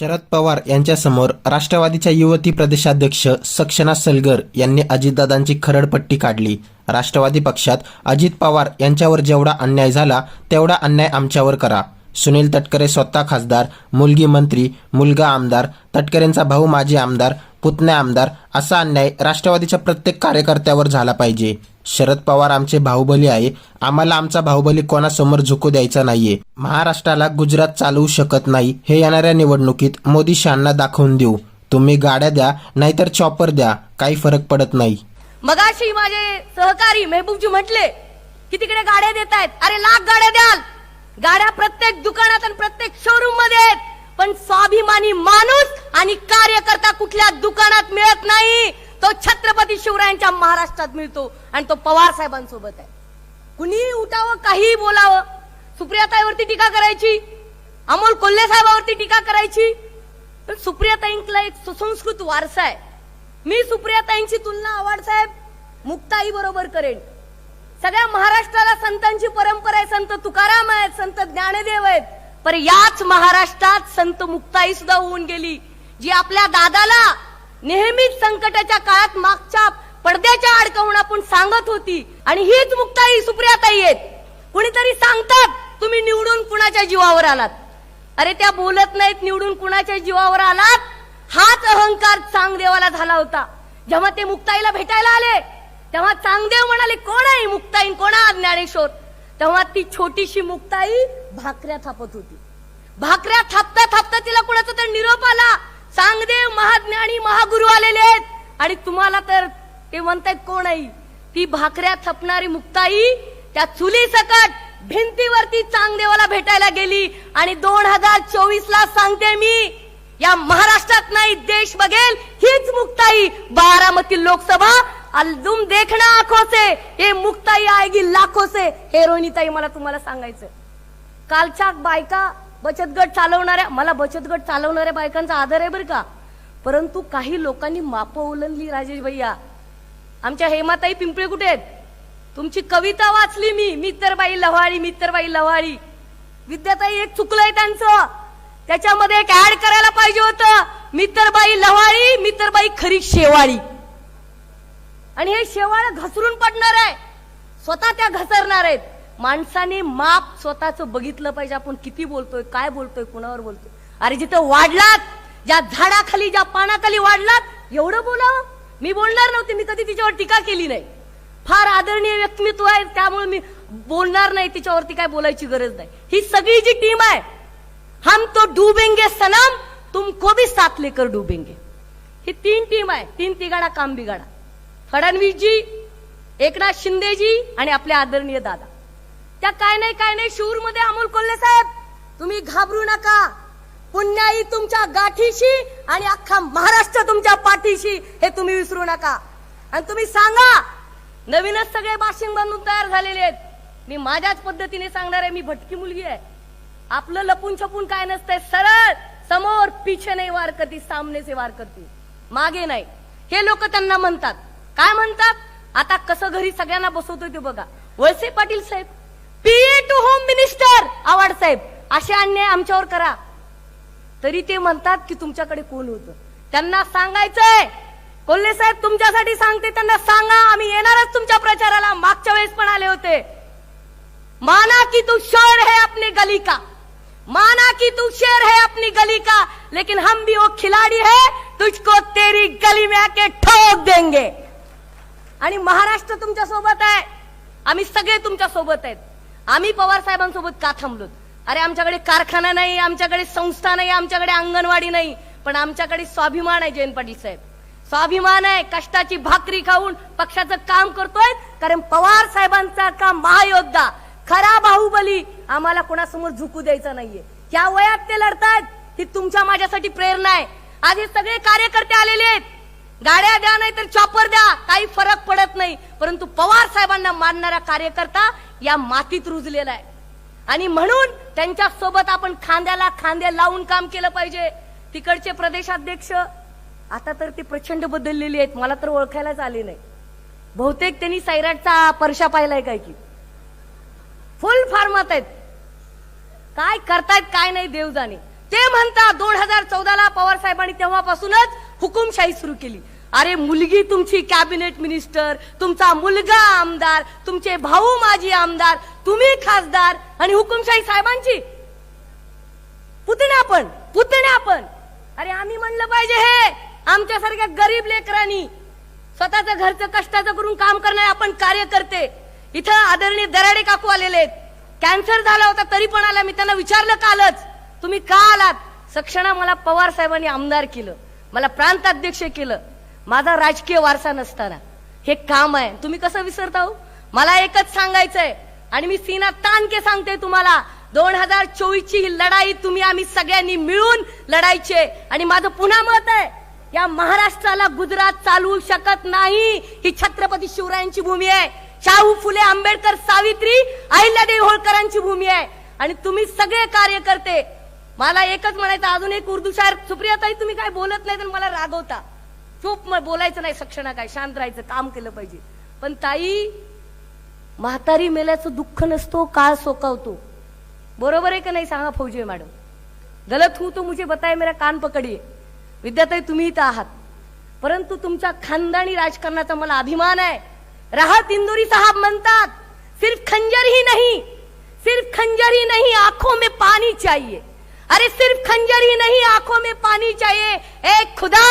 शरद पवार यांच्यासमोर राष्ट्रवादीच्या युवती प्रदेशाध्यक्ष सक्षना सलगर यांनी अजितदादांची खरडपट्टी काढली. राष्ट्रवादी पक्षात अजित पवार यांच्यावर जेवढा अन्याय झाला तेवढा अन्याय आमच्यावर करा. सुनील तटकरे स्वतः खासदार मुलगी मंत्री मुलगा आमदार तटकरेंचा भाऊ माजी आमदार पुतण्या आमदार असा अन्याय राष्ट्रवादीच्या प्रत्येक कार्यकर्त्यावर झाला पाहिजे. शरद पवार आमचे बाहुबली आहे. आम्हाला आमचा बाहुबली कोणासमोर झुकू द्यायचा नाहीये. महाराष्ट्राला गुजरात चालवू शकत नाही. हे येणाऱ्या निवडणुकीत मोदी शहांना दाखवून देऊ. तुम्ही गाड्या द्या नाहीतर चॉपर द्या. काही फरक पडत नाही. मगाशी माझे सहकारी मेहबूबजी म्हटले की तिकडे गाड्या देत आहेत अरे लाख गाड्या द्याल. गाड्या प्रत्येक दुकानात आणि प्रत्येक शोरूममध्ये आहेत. पण स्वाभिमानी माणूस आणि कार्यकर्ता कुठल्या दुकानात मिळत नाही तो छत्रपती शिवरायांच्या महाराष्ट्रात मिळतो आणि तो पवार साहेबांसोबत आहे. कुणी उठावं काही बोलावं. सुप्रियाताईवरती टीका करायची. अमोल कोल्हे साहेबावरती टीका करायची. पण सुप्रियाताईंकला एक सुसंस्कृत वारसा आहे. मी सुप्रियाताईंची तुलना आवाड साहेब मुक्ताई बरोबर करेन. सगळ्या महाराष्ट्राला संतांची परंपरा आहे संत तुकाराम आहेत संत ज्ञानदेव आहेत. पर याच महाराष्ट्रात संत मुक्ताई सुद्धा होऊन गेली जी आपल्या दादाला नेहमीच संकटाच्या काळात मागच्या पडद्याच्या अडकवून आपण सांगत होती. आणि हीच मुक्ताई सुप्रियाताई आहेत. कुणीतरी सांगतात तुम्ही निवडून कुणाच्या जीवावर आलात? अरे त्या बोलत नाहीत निवडून कुणाच्या जीवावर आलात? हाच अहंकार चांगदेवाला झाला होता. जेव्हा ते मुक्ताईला भेटायला आले तेव्हा चांगदेव म्हणाले कोण आहे मुक्ताई? कोण हा ज्ञानेश्वर? तेव्हा ती छोटीशी मुक्ताई भाकऱ्या थापत होती. भाकऱ्या थापता थापता तिला कुणाचा तर निरोप आला. चांगदेव महाज्ञानी महागुरु आलेले आहेत. आणि तुम्हाला तर ते म्हणतायत कोण आहे ती भाकऱ्या थपणारी मुक्ताई त्या चुली सकट भिंतीवरती चांगदेवाला भेटायला गेली. आणि दोन हजार चोवीस ला सांगते मी या महाराष्ट्रात नाही देश बघेल हीच मुक्ताई. बारामती लोकसभा अल्जुम तुम देखना आंखों से हे मुक्ताई आएगी लाखों से. हे रोहिणीताई मला तुम्हाला सांगायचं कालच्या बायका बचत गट चालवणाऱ्या मला बचत गट चालवणाऱ्या बायकांचा आदर आहे बरं का. परंतु काही लोकांनी माप ओलंडली राजेश भैया आमच्या हेमाताई पिंपळे कुठे आहेत? तुमची कविता वाचली मी मित्रबाई लव्हाळी मित्रबाई लव्हाळी. विद्याताई एक चुकलंय त्यांचं. त्याच्यामध्ये एक ऍड करायला पाहिजे होतं. मित्रबाई लव्हाळी मित्रबाई खरी शेवाळी. आणि हे शेवाळ घसरून पडणार आहे. स्वतः त्या घसरणार आहेत. माणसाने माप स्वतःच बघितलं पाहिजे. आपण किती बोलतोय काय बोलतोय कुणावर बोलतोय. अरे जिथं वाढलात ज्या झाडाखाली ज्या पानाखाली वाढलात एवढं बोलावं. मी बोलणार नव्हते मी कधी तिच्यावर टीका केली नाही. फार आदरणीय व्यक्तिमत्व आहे त्यामुळे मी बोलणार नाही तिच्यावरती काय बोलायची गरज नाही. ही सगळी जी टीम आहे हम तो डुबेंगे सनम तुमको भी साथ लेकर डुबेंगे. ही तीन टीम आहे तीन तिगाडा काम बिगाडा फडणवीसजी एकनाथ शिंदेजी आणि आपले आदरणीय दादा. त्या काय नाही काय नाही शूरमध्ये अमोल कोल्हे साहेब तुम्ही घाबरू नका. पुण्याई तुमच्या गाठीशी आणि अख्खा महाराष्ट्र तुमच्या पाठीशी हे तुम्ही विसरू नका. आणि तुम्ही सांगा नवीनच सगळे बाशिंग बांधून तयार झालेले आहेत. मी माझ्याच पद्धतीने सांगणार आहे मी भटकी मुलगी आहे. आपलं लपून छपून काय नसतंय सरळ समोर पिछे नाही वार करती सामने से वार करती. मागे नाही. हे लोक त्यांना म्हणतात. काय म्हणतात? आता कसं घरी सगळ्यांना बसवतोय ते बघा. वळसे पाटील साहेब PA to home minister Awad साहेब असे अन्याय आमच्यावर करा. तरी ते म्हणतात की तुमच्याकडे कोण होतं? त्यांना सांगायचंय. कोल्हे साहेब तुमच्यासाठी सांगते त्यांना सांगा. आम्ही येणारच तुमच्या प्रचाराला. मागच्या वेळेस पण आले होते. माना की तू शेर है अपनी गली का? माना की तू शेर है अपनी गली का? लेकिन हम भी वो खिलाड़ी है तुझको तेरी गली में आके ठोक देंगे। आणि महाराष्ट्र तुमच्यासोबत आहे. आम्ही सगळे तुमच्यासोबत आहेत. आम्ही पवार साहेबांसोबत का थांबलो अरे आमच्याकडे कारखाना नाही आमच्याकडे संस्था नाही आमच्याकडे अंगणवाडी नाही पण आमच्याकडे स्वाभिमान आहे जयंत पाटील साहेब. स्वाभिमान आहे कष्टाची भाकरी खाऊन पक्षाचं काम करतोय कारण पवार साहेबांचा का महायोद्धा खरा बाहुबली आम्हाला कोणासमोर झुकू द्यायचा नाहीये. या वयात ते लढतायत ही तुमच्या माझ्यासाठी प्रेरणा आहे. आज हे सगळे कार्यकर्ते आलेले आहेत. गाड्या द्या नाही तर चॉपर द्या. काही फरक पडत नाही. परंतु पवार साहेबांना मानणारा कार्यकर्ता या मातीत रुजलेला आहे. आणि म्हणून त्यांच्यासोबत आपण खांद्याला खांदे लावून काम केलं पाहिजे. तिकडचे प्रदेशाध्यक्ष आता तर ते प्रचंड बदललेले आहेत. मला तर ओळखायलाच आले नाही. बहुतेक त्यांनी सैराटचा परशा पाहिलाय काय की. फुल फार्मात आहेत. काय करतायत काय नाही देव जाणे ते म्हणतात दोन हजार चौदा पवार साहेबांनी तेव्हापासूनच हुकुमशाही सुरू केली. अरे मुलगी तुमची कॅबिनेट मिनिस्टर तुमचा मुलगा आमदार तुमचे भाऊ माजी आमदार तुम्ही खासदार आणि हुकुमशाही साहेबांची. पुतण्या पण पुतण्या पण अरे आम्ही म्हणलं पाहिजे हे आमच्यासारख्या गरीब लेकरांनी स्वतःचं घरचं कष्टाचं करून काम करणारे आपण कार्यकर्ते. इथं आदरणीय दराडे काकू आलेले आहेत. कॅन्सर झाला होता तरी पण आला मी त्यांना विचारलं कालच. तुम्ही का आलात? सक्षणा मला पवार साहेबांनी आमदार केलं. मला प्रांताध्यक्ष केलं. माझा राजकीय वारसा नसताना. हे काम आहे. तुम्ही कसं विसरता हो? मला एकच सांगायचंय. आणि मी सीना तानके सांगते तुम्हाला. दोन हजार चोवीस ची ही लढाई तुम्ही आम्ही सगळ्यांनी मिळून लढायचे. आणि माझं पुन्हा मत आहे या महाराष्ट्राला गुजरात चालवू शकत नाही ही छत्रपती शिवरायांची भूमी आहे. शाहू फुले आंबेडकर सावित्री अहिल्यादेवी होळकरांची भूमी आहे. आणि तुम्ही सगळे कार्यकर्ते मला एकच म्हणायचं अजून एक उर्दू शायर. सुप्रियाताई तुम्ही काय बोलत नाही तर मला रागवता. चूप मग बोलायचं नाही सक्षणा काय? शांत राहायचं काम केलं पाहिजे. पण ताई म्हातारी मेल्याचं दुःख नसतो काळ सोकावतो. बरोबर आहे का नाही सांगा फौजी मॅडम? गलत हूं तो मुझे बताए मेरा कान पकडिये विद्याताई तुम्ही इथं आहात. परंतु तुमच्या खानदानी राजकारणाचा मला अभिमान आहे. राहत इंदोरी साहब म्हणतात सिर्फ खंजर ही नाही सिर्फ खंजर ही नाही आंखों में पानी चाहिए. अरे सिर्फ खंजर ही नहीं आंखों में पानी चाहिए। ए खुदा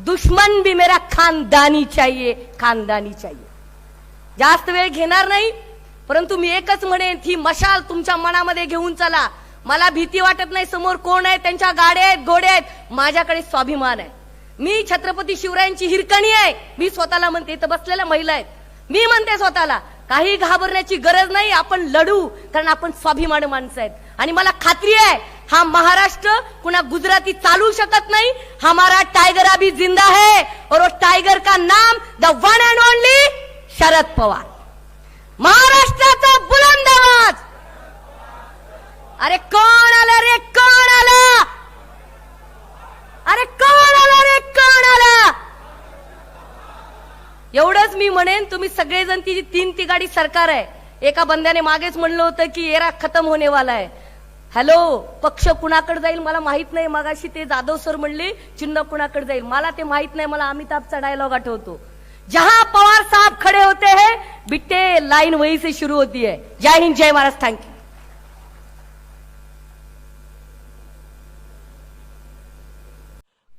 दुश्मन भी मेरा खानदानी चाहिए खानदानी चाहिए। जास्त वेळ घेणार नाही परंतु मी एकच म्हणेन ही मशाल तुमच्या मनामध्ये घेऊन चला. मला भीती वाटत नाही समोर कोण आहे त्यांच्या गाड्या आहेत घोडे आहेत माझ्याकडे स्वाभिमान आहे. मी छत्रपती शिवरायांची हिरकणी आहे. मी स्वतःला म्हणते इथं बसलेल्या महिला आहेत. मी म्हणते स्वतःला काही घाबरण्याची गरज नाही आपण लढू कारण आपण स्वाभिमान माणसं आहेत. आणि मला खात्री आहे हा महाराष्ट्र कुणा गुजराती चालू शकत नाही. हमारा टायगर अभी जिंदा है. और वो का नाम the one and only Sharad Pawar. महाराष्ट्राचा बुलंद आवाज. अरे कोण आलं रे? कोण आलं? अरे कोण आलं रे? कोण आलं? एवढंच मी म्हणेन तुम्ही सगळेजण तिची तीन तिघाडी सरकार आहे. एका बंद्याने मागेच म्हणलं होतं की एरा खतम होणे वाला आहे. हॅलो पक्ष कुणाकडे जाईल मला माहीत नाही. मगाशी ते जाधव सर म्हणले चिन्ह कुणाकडे जाईल? मला ते माहीत नाही मला अमिताभचा डायलॉग आठवतो. जहां पवार साहब खड़े होते हैं बिट्टे लाइन वहीं से शुरू होती है. जय हिंद जय महाराज थैंक यू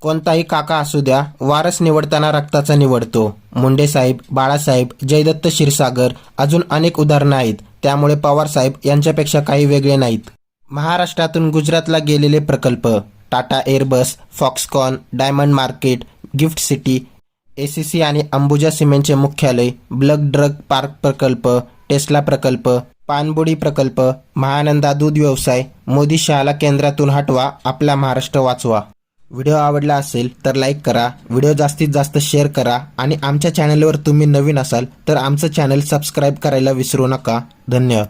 कोणताही काका असू द्या वारस निवडताना रक्ताचा निवडतो. मुंडे साहेब बाळासाहेब जयदत्त क्षीरसागर अजून अनेक उदाहरणं आहेत. त्यामुळे पवार साहेब यांच्यापेक्षा काही वेगळे नाहीत. महाराष्ट्रातून गुजरातला गेलेले प्रकल्प Tata Airbus Foxconn diamond market gift city A C C आणि अंबुजा सिमेंटचे मुख्यालय ब्लग ड्रग पार्क प्रकल्प टेस्ला प्रकल्प पानबुडी प्रकल्प महानंदा दूध व्यवसाय मोदी शहाला केंद्रातून हटवा आपला महाराष्ट्र वाचवा. व्हिडिओ आवडला असेल तर लाईक करा व्हिडिओ जास्तीत जास्त शेअर करा आणि आमच्या चॅनलवर तुम्ही नवीन असाल तर आमचं चॅनल सबस्क्राईब करायला विसरू नका. धन्यवाद.